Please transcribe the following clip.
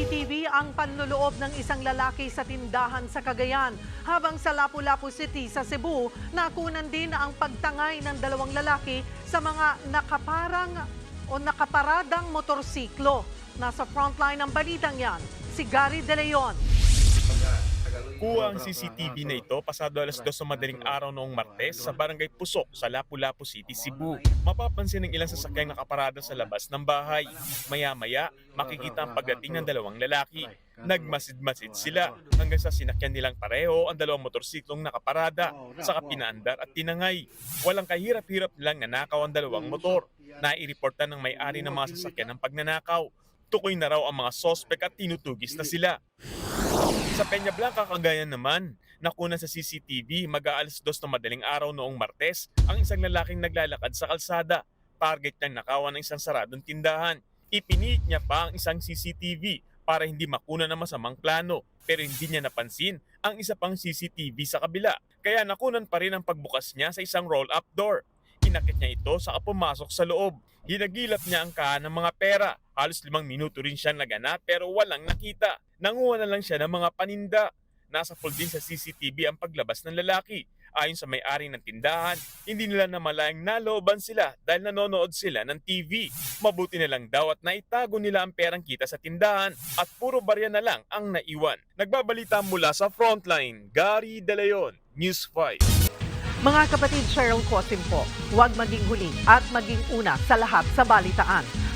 CCTV ang panluloob ng isang lalaki sa tindahan sa Cagayan. Habang sa Lapu-Lapu City sa Cebu, nakunan din ang pagtangay ng dalawang lalaki sa mga nakaparang o nakaparadang motorsiklo. Nasa frontline ng balitang yan, si Gary De Leon. Kuha ang CCTV na ito pasado alas 2 sa madaling araw noong Martes sa Barangay Pusok sa Lapu-Lapu City, Cebu. Mapapansin ng ilang sasakyang nakaparada sa labas ng bahay. Maya-maya, makikita ang pagdating ng dalawang lalaki. Nagmasid-masid sila hanggang sa sinakyan nilang pareho ang dalawang motorsiklong nakaparada saka pinaandar at tinangay. Walang kahirap-hirap lang nanakaw ang dalawang motor. Naireportan ng may-ari ng mga sasakyan ng pagnanakaw. Tukoy na raw ang mga sospek at tinutugis na sila. Sa Peña Blanca, Cagayan naman, nakuna sa CCTV mag-aalas dos na madaling araw noong Martes ang isang lalaking naglalakad sa kalsada. Target niyang nakawan ng isang saradong tindahan. Ipiniit niya pa ang isang CCTV para hindi makuna ng masamang plano pero hindi niya napansin ang isa pang CCTV sa kabila. Kaya nakunan pa rin ang pagbukas niya sa isang roll-up door. Inakit niya ito saka pumasok sa loob. Hinagilap niya ang kahan ng mga pera. Halos limang minuto rin siya naganap pero walang nakita. Nanguha na lang siya ng mga paninda. Nasa full din sa CCTV ang paglabas ng lalaki. Ayon sa may-ari ng tindahan, hindi nila namalayang nalooban sila dahil nanonood sila ng TV. Mabuti na lang daw at naitago nila ang perang kita sa tindahan at puro barya na lang ang naiwan. Nagbabalita mula sa Frontline, Gary De Leon, News 5. Mga kapatid Cheryl Cosim po, huwag maging huli at maging una sa lahat sa balitaan.